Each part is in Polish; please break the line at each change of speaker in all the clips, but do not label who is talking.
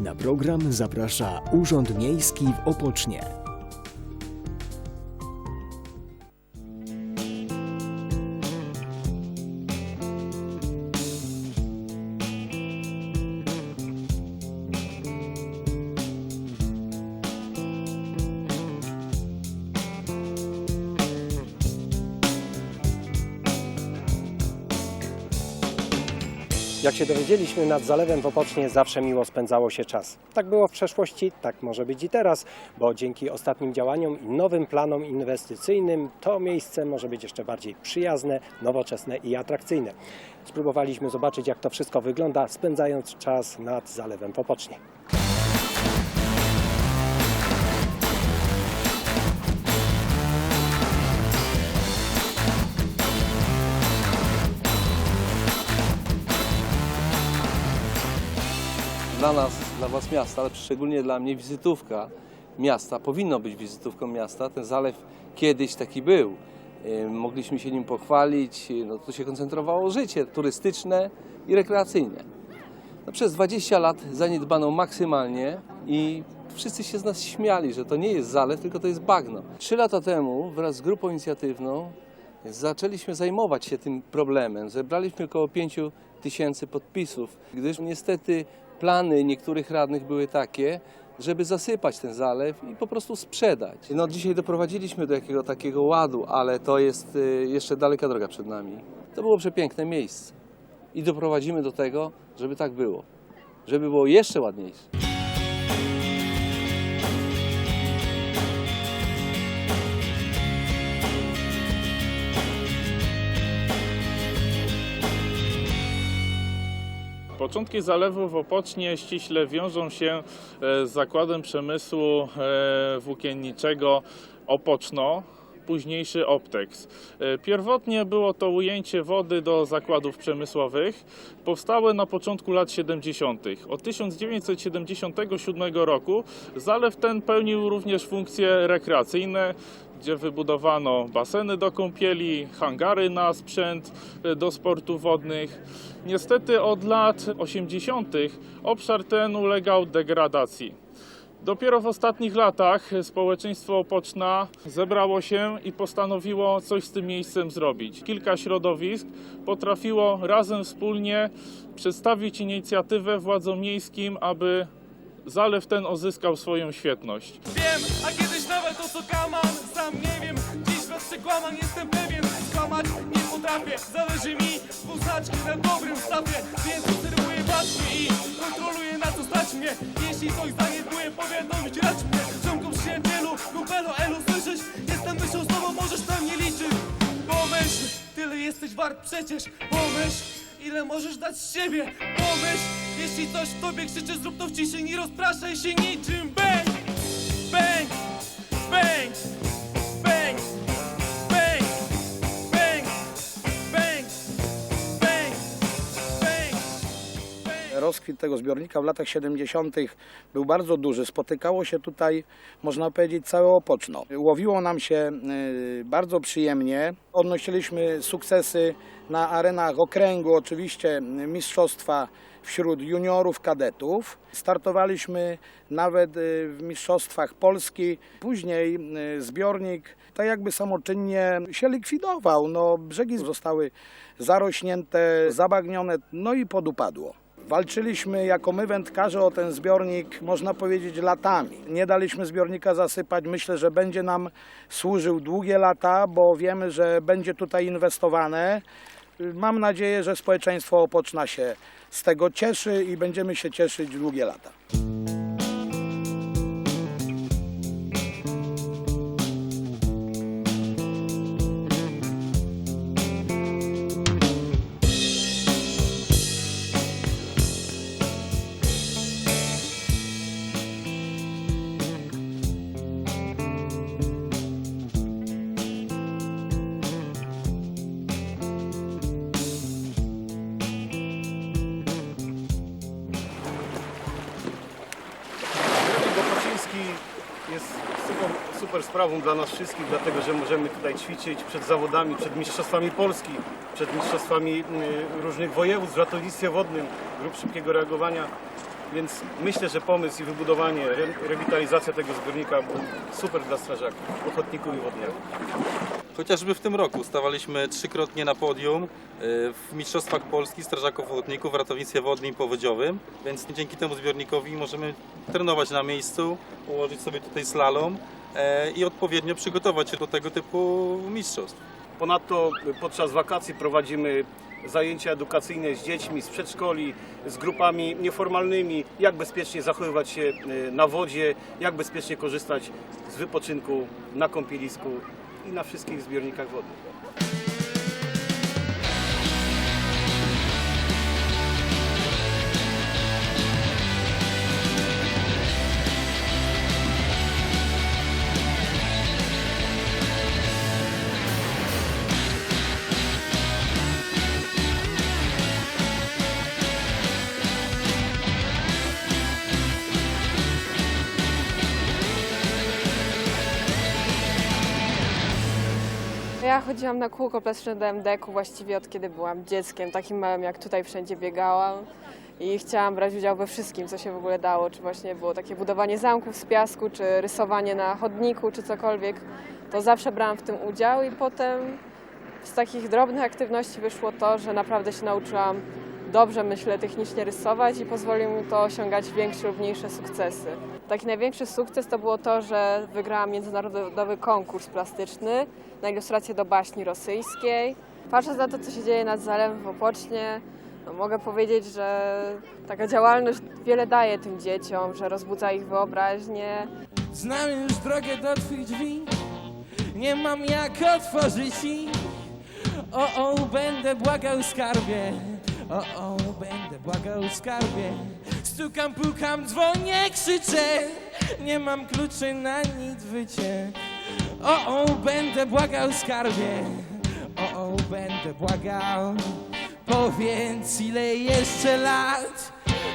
Na program zaprasza Urząd Miejski w Opocznie.
Jak się dowiedzieliśmy, nad Zalewem w Opocznie zawsze miło spędzało się czas. Tak było w przeszłości, tak może być i teraz, bo dzięki ostatnim działaniom i nowym planom inwestycyjnym to miejsce może być jeszcze bardziej przyjazne, nowoczesne i atrakcyjne. Spróbowaliśmy zobaczyć, jak to wszystko wygląda, spędzając czas nad Zalewem w
dla nas, dla Was miasta, ale szczególnie dla mnie wizytówka miasta, powinno być wizytówką miasta. Ten zalew kiedyś taki był. Mogliśmy się nim pochwalić, e, no, tu się koncentrowało życie turystyczne i rekreacyjne. No, przez 20 lat zaniedbano maksymalnie i wszyscy się z nas śmiali, że to nie jest zalew, tylko to jest bagno. Trzy lata temu wraz z grupą inicjatywną zaczęliśmy zajmować się tym problemem. Zebraliśmy około 5 tysięcy podpisów, gdyż niestety plany niektórych radnych były takie, żeby zasypać ten zalew i po prostu sprzedać. No dzisiaj doprowadziliśmy do jakiego takiego ładu, ale to jest y, jeszcze daleka droga przed nami. To było przepiękne miejsce i doprowadzimy do tego, żeby tak było, żeby było jeszcze ładniejsze.
Początki zalewu w Opocznie ściśle wiążą się e, z Zakładem Przemysłu e, Włókienniczego Opoczno, późniejszy Optex. Pierwotnie było to ujęcie wody do zakładów przemysłowych, powstałe na początku lat 70. Od 1977 roku zalew ten pełnił również funkcje rekreacyjne, gdzie wybudowano baseny do kąpieli, hangary na sprzęt e, do sportów wodnych. Niestety od lat 80. obszar ten ulegał degradacji. Dopiero w ostatnich latach społeczeństwo Opoczna zebrało się i postanowiło coś z tym miejscem zrobić. Kilka środowisk potrafiło razem wspólnie przedstawić inicjatywę władzom miejskim, aby zalew ten uzyskał swoją świetność.
Wiem, a kiedyś nawet to co kaman Sam nie wiem, bez przekłamań jestem pewien Skłamać nie potrafię, zależy mi Poznaczki na dobrym stawie Więc obserwuję bacznie i kontroluję na co stać mnie. Jeśli coś zaniedbuję, powiadomić racz mnie. Ziomkom przyjacielu, kumpelu, elu słyszysz? Jestem wyższą z tobą, możesz na mnie liczyć. Pomyśl, tyle jesteś wart przecież. Pomyśl, ile możesz dać z siebie. Pomyśl, jeśli coś w tobie krzyczy Zrób to w ciszy, nie rozpraszaj się niczym. Bang, bang, bang,
Rozkwit tego zbiornika w latach 70. był bardzo duży. Spotykało się tutaj, można powiedzieć, całe Opoczno. Łowiło nam się y, bardzo przyjemnie. Odnosiliśmy sukcesy na arenach okręgu, oczywiście y, mistrzostwa wśród juniorów, kadetów. Startowaliśmy nawet y, w mistrzostwach Polski. Później zbiornik tak jakby samoczynnie się likwidował. No, brzegi zostały zarośnięte, zabagnione, no i podupadło. Walczyliśmy jako my wędkarze o ten zbiornik, można powiedzieć, latami. Nie daliśmy zbiornika zasypać. Myślę, że będzie nam służył długie lata, bo wiemy, że będzie tutaj inwestowane. Mam nadzieję, że społeczeństwo Opoczna się z tego cieszy i będziemy się cieszyć długie lata.
Super, sprawą dla nas wszystkich, dlatego że możemy tutaj ćwiczyć przed zawodami, przed Mistrzostwami Polski, przed Mistrzostwami y, różnych województw w ratownictwie wodnym, grup szybkiego reagowania. Więc myślę, że pomysł i wybudowanie, re- rewitalizacja tego zbiornika był super dla strażaków, ochotników i wodniaków.
Chociażby w tym roku stawaliśmy trzykrotnie na podium y, w Mistrzostwach Polski Strażaków Ochotników w ratownictwie wodnym i powodziowym, więc dzięki temu zbiornikowi możemy trenować na miejscu, ułożyć sobie tutaj slalom i odpowiednio przygotować się do tego typu mistrzostw.
Ponadto podczas wakacji prowadzimy zajęcia edukacyjne z dziećmi, z przedszkoli, z grupami nieformalnymi, jak bezpiecznie zachowywać się y, na wodzie, jak bezpiecznie korzystać z wypoczynku na kąpielisku i na wszystkich zbiornikach wodnych.
Ja chodziłam na kółko plastyczne do MDK-u właściwie od kiedy byłam dzieckiem, takim małym jak tutaj wszędzie biegałam. I chciałam brać udział we wszystkim, co się w ogóle dało, czy właśnie było takie budowanie zamków z piasku, czy rysowanie na chodniku, czy cokolwiek. To zawsze brałam w tym udział i potem z takich drobnych aktywności wyszło to, że naprawdę się nauczyłam dobrze, myślę, technicznie rysować i pozwoliło mi to osiągać większe lub mniejsze sukcesy. Taki największy sukces to było to, że wygrałam międzynarodowy konkurs plastyczny na ilustrację do baśni rosyjskiej. Patrząc na to, co się dzieje nad Zalewem w Opocznie, no mogę powiedzieć, że taka działalność wiele daje tym dzieciom, że rozbudza ich wyobraźnię,
Znam już drogę do twych drzwi. Nie mam jak otworzyć ich. O, o, będę błagał skarbie. O, o, będę błagał skarbie Stukam, pukam, dzwonię, krzyczę. Nie mam kluczy na nic wycie. O, o, będę błagał skarbie. O, o, będę błagał. Powiedz ile jeszcze lat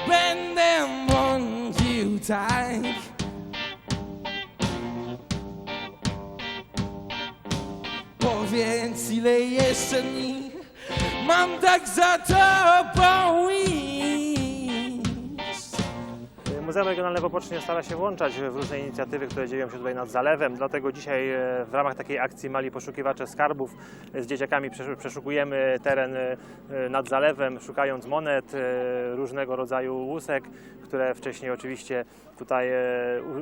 Będę błądził tak? Powiedz ile jeszcze dni Mam tak za tobą
Muzeum Regionalne w Opocznie stara się włączać w różne inicjatywy, które dzieją się tutaj nad zalewem. Dlatego dzisiaj e, w ramach takiej akcji Mali Poszukiwacze Skarbów e, z dzieciakami przesz- przeszukujemy teren e, nad zalewem, szukając monet, różnego rodzaju łusek, które wcześniej oczywiście tutaj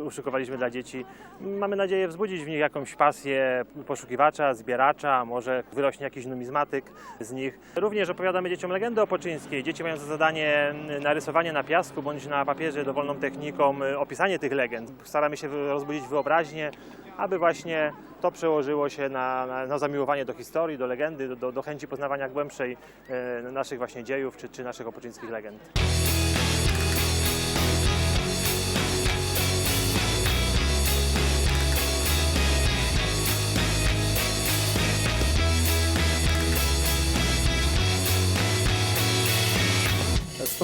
uszykowaliśmy dla dzieci. Mamy nadzieję wzbudzić w nich jakąś pasję poszukiwacza, zbieracza, może wyrośnie jakiś numizmatyk z nich. Również opowiadamy dzieciom legendy opoczyńskiej. Dzieci mają za zadanie mm, narysowanie na piasku bądź na papierze dowolną techniką y, opisanie tych legend. Staramy się rozbudzić wyobraźnię, aby właśnie to przełożyło się na, na, na zamiłowanie do historii, do legendy, do- do, do chęci poznawania głębszej e, naszych właśnie dziejów czy, czy naszych opoczyńskich legend.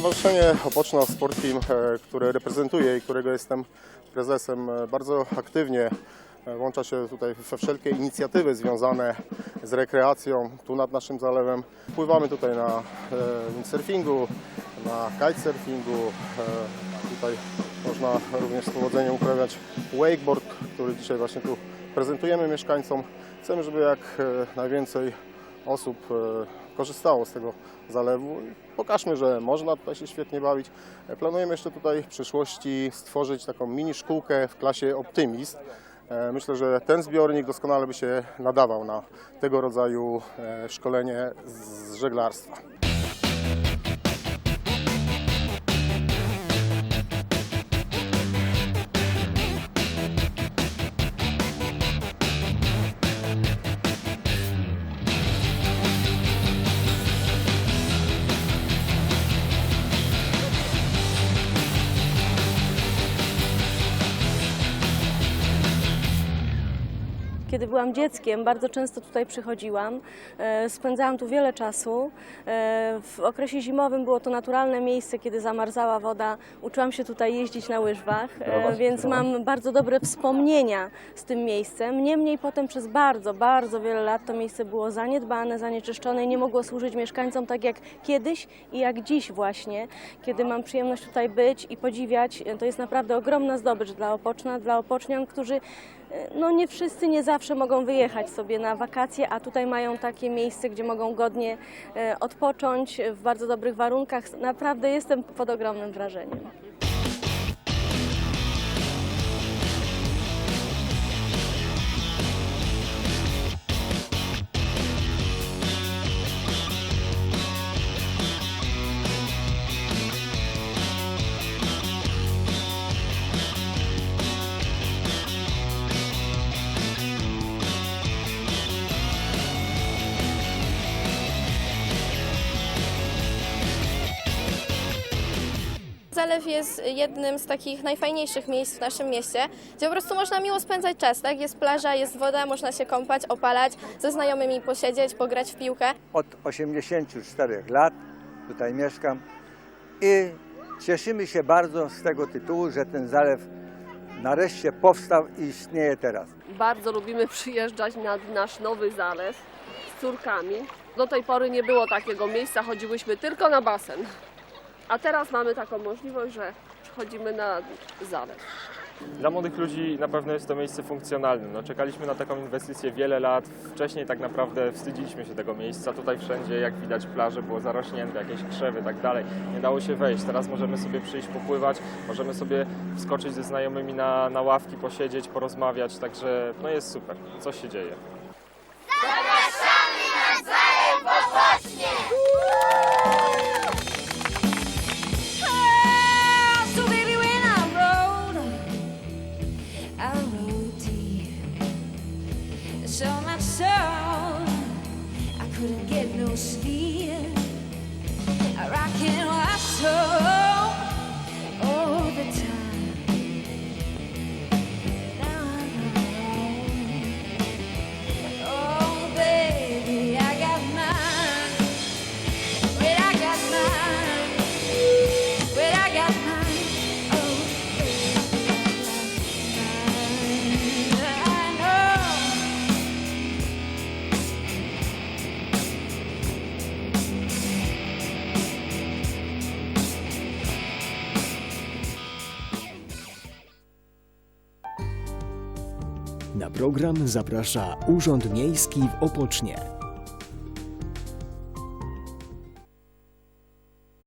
Stowarzyszenie Opoczna Sport Team, e, które reprezentuję i którego jestem prezesem, e, bardzo aktywnie e, włącza się tutaj we wszelkie inicjatywy związane z rekreacją tu nad naszym zalewem. Pływamy tutaj na e, windsurfingu, na kitesurfingu. e, Tutaj można również z powodzeniem uprawiać wakeboard, który dzisiaj właśnie tu prezentujemy mieszkańcom. Chcemy, żeby jak e, najwięcej osób e, korzystało z tego zalewu. Pokażmy, że można tutaj się świetnie bawić. Planujemy jeszcze tutaj w przyszłości stworzyć taką mini szkółkę w klasie Optymist. E, Myślę, że ten zbiornik doskonale by się nadawał na tego rodzaju e, szkolenie z żeglarstwa.
Kiedy byłam dzieckiem, bardzo często tutaj przychodziłam. E, Spędzałam tu wiele czasu. E, W okresie zimowym było to naturalne miejsce, kiedy zamarzała woda. Uczyłam się tutaj jeździć na łyżwach, e, więc mam bardzo dobre wspomnienia z tym miejscem. Niemniej potem przez bardzo, bardzo wiele lat to miejsce było zaniedbane, zanieczyszczone i nie mogło służyć mieszkańcom tak jak kiedyś i jak dziś właśnie, kiedy mam przyjemność tutaj być i podziwiać. To jest naprawdę ogromna zdobycz dla Opoczna, dla Opocznian, którzy no nie wszyscy, nie zawsze mogą wyjechać sobie na wakacje, a tutaj mają takie miejsce, gdzie mogą godnie e, odpocząć w bardzo dobrych warunkach. Naprawdę jestem pod ogromnym wrażeniem.
Zalew jest jednym z takich najfajniejszych miejsc w naszym mieście, gdzie po prostu można miło spędzać czas, tak? Jest plaża, jest woda, można się kąpać, opalać, ze znajomymi posiedzieć, pograć w piłkę.
Od 84 lat tutaj mieszkam i cieszymy się bardzo z tego tytułu, że ten zalew nareszcie powstał i istnieje teraz.
Bardzo lubimy przyjeżdżać nad nasz nowy zalew z córkami. Do tej pory nie było takiego miejsca, chodziłyśmy tylko na basen. A teraz mamy taką możliwość, że przychodzimy na zalew.
Dla młodych ludzi na pewno jest to miejsce funkcjonalne. No, czekaliśmy na taką inwestycję wiele lat. Wcześniej tak naprawdę wstydziliśmy się tego miejsca. Tutaj wszędzie, jak widać, plaże było zarośnięte, jakieś krzewy tak dalej. Nie dało się wejść. Teraz możemy sobie przyjść popływać, możemy sobie wskoczyć ze znajomymi na, na ławki, posiedzieć, porozmawiać. Także no jest super. Coś się dzieje.
Schwer. Program zaprasza Urząd Miejski w Opocznie.